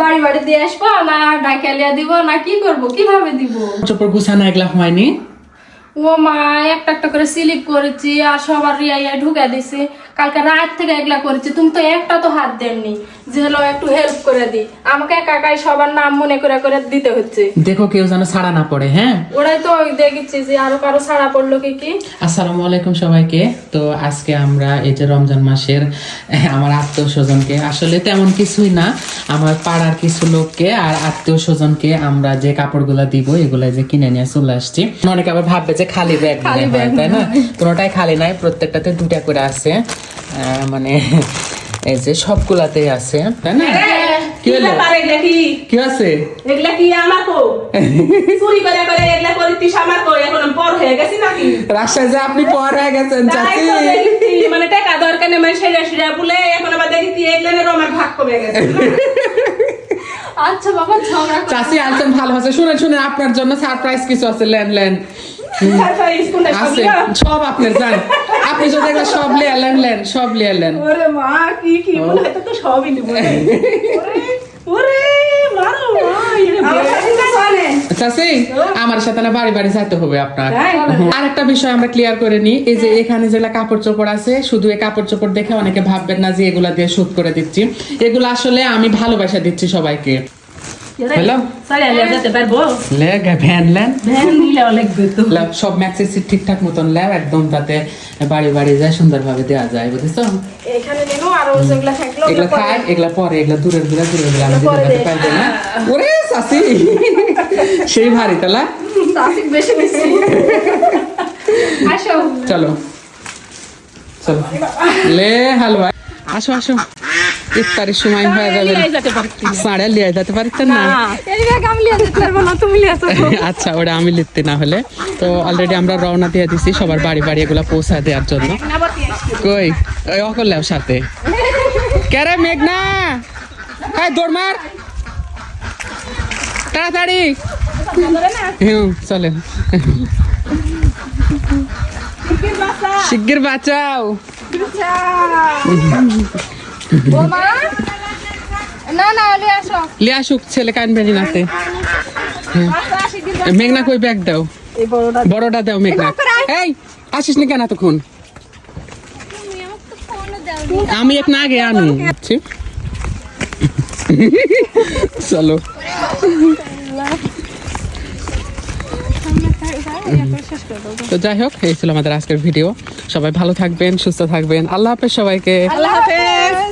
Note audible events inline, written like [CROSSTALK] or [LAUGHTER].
বাড়ি বাড়ি দিয়ে আসব না ডাকালিয়া দিব না কি করব? কীভাবে দিব? চোপড় গুছানো এগুলা হয়নি। ও মা একটা একটা করে স্লিপ করেছি আর সবার রিয়া ইয়া ঢুকে দিছি। কালকে রাত থেকে এগুলা করেছি তুমি তো একটা তো হাত দেননি। যে হলো একটু হেল্প করে দি। আমাকে একা একাই সবার নাম মনে করে করে দিতে হচ্ছে। দেখো কেউ যেন ছাড়া না পড়ে হ্যাঁ? ওরাই তো ওই দেখেছি যে আরও কারও ছাড়া পড়ল কি কি। আসসালামু আলাইকুম সবাইকে। তো আজকে আমরা এই যে রমজান মাসের আমার আত্মীয় স্বজনকে আসলে তেমন কিছুই না। আমার পাড়ার কিছু লোককে আর আত্মীয় স্বজনকে আমরা যে কাপড়গুলো দিব এগুলা যে কিনে নিয়ে চলে আসছি। অনেকে আবার ভাববে যে খালি ব্যাগ তাই না? কোনোটাই খালি নাই প্রত্যেকটাতে দুটা করে আছে। মানে এই যে সবগুলাতেই আছে তাই না? কি হলো? কি কি আছে? এগুলা কি আমার কো? চুরি করে করে এগুলা করিতিস আমার কো? এখন পর হয়ে গেছি নাকি? রাজশাহী যে আপনি পর হয়ে গেছেন চাচি। মানে টাকা দরকার নেই মানে সেরা সেরা বলে এখন আবার দেখি এগুলা আমার ভাগ কমে গেছে। [LAUGHS] আচ্ছা বাবা ঝগড়া চাচি আলছেন ভালো আছে। শুনে শুনে আপনার জন্য সারপ্রাইজ কিছু আছে লেন লেন। সব আছে। সব আপনার জান আপনি যদি সব লিয়ে লেন লেন সব লিয়ে লেন। ওরে মা কি কি মনে হয় তো তো সবই নিব [LAUGHS] ওরে ওরে মারো মা আমার সাথে তো আমার সাথে না বাড়ি বাড়ি যাইতে হবে আপনার? আর একটা বিষয় আমরা ক্লিয়ার করে নিই এই যে এখানে যেগুলা কাপড় চোপড় আছে শুধু এই কাপড় চোপড় দেখে অনেকে ভাববেন না যে এগুলা দিয়ে শুট করে দিচ্ছি। এগুলো আসলে আমি ভালোবাসা দিচ্ছি সবাইকে। সব ম্যাক্সের সিট ঠিকঠাক মতন ল্যাব একদম তাতে বাড়ি বাড়ি যায় সুন্দরভাবে দেওয়া যায় বুঝেছ এখানে নেব আরও যেগুলা থাকল এগুলা খায় এগুলা পরে এগুলা দূরের দূরে দূরের দূরে আমি পরে পারব না ওরে সাসি সেই ভারী তালা চলো চলো লে হালুয়া আসো আসো ইফতারের সময় হয়ে যাবে সাড়ে লিয়ে যেতে পারতেন না? [LAUGHS] আচ্ছা ওটা আমি লিখতে না হলে। তো অলরেডি আমরা রওনা দিয়ে দিছি সবার বাড়ি বাড়ি এগুলা পৌঁছা দেওয়ার জন্য। কই? ওই অকল্যাও সাথে। কেরে মেঘনা? হ্যাঁ দৌড় মার। তাড়াতাড়ি। হুম চলেন। শিগগির বাঁচাও। না না লিয়ে আসো। লিয়ে আসুক ছেলে কানবেনি নাতে। মেঘনা কই ব্যাগ দাও? এই বড়টা বড়টা দাও মেঘনা। এই আসিস নি কেন আমি এক না আগে আনু। চলো। তো যাই হোক এই ছিল আমাদের আজকের ভিডিও। সবাই ভালো থাকবেন সুস্থ থাকবেন। আল্লাহ হাফেজ সবাইকে। আল্লাহ হাফেজ।